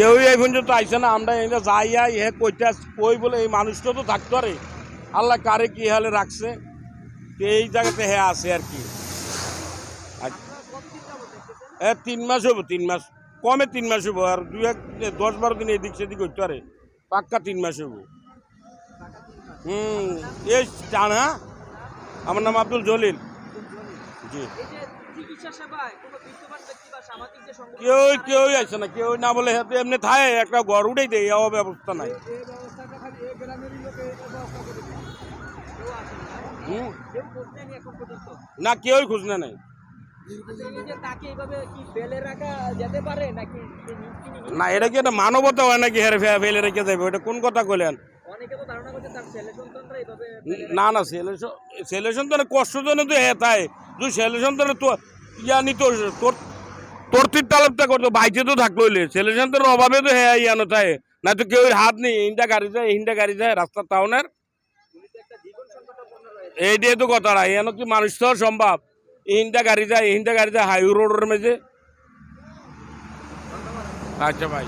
কেউ এই পর্যন্ত আইসে না, আমরা এটা যাই, আই, হে কইতে কই বলে এই মানুষটা তো থাকতো আরে আল্লাহ কারে কি হালে রাখছে, তো এই জায়গাতে হে আছে আর কি। আর এ, তিন মাস হব তিন মাস। কমে তিন মাস হব আর দুই এক দশ বারো দিন এদিক সেদিক হইতে পারে। পাক্কা তিন মাস হব হুম, এই টান। হ্যাঁ আমার নাম আব্দুল জলিল। জি। কেউ কেউ আসে না কেউ না বলে হাতে এমনি থাকে একটা ঘর উঠেই দেয় এও ব্যবস্থা নাই। না। হুম? কেউ খোঁজ না কেউই নাই। নি- এটা কি একটা মানবতা হয় নাকি হেরে ফেলে রেখে যাবে ওটা কোন কথা কইলেন? না না, ছেলে সন্তানের কষ্ট জন্য তো হে তাই। তুই ছেলে সন্তানের তো ইয়া নিত তোর তোর, তির তালবটা করতো বাইচে তো থাকল ছেলে সন্তানের অভাবে তো হে ইয়ানো তাই। না তো কেউ হাত নেই হিন্ডা গাড়ি যায় হিন্ডা গাড়ি যায়, রাস্তার টাউনের। এইটাই তো কথাটা এনো কি মানুষ তো সম্ভব? ইহিনটা গাড়ি যায় ইহিনটা গাড়ি যায়, হাইওয়ে রোডের মেঝে। আচ্ছা ভাই।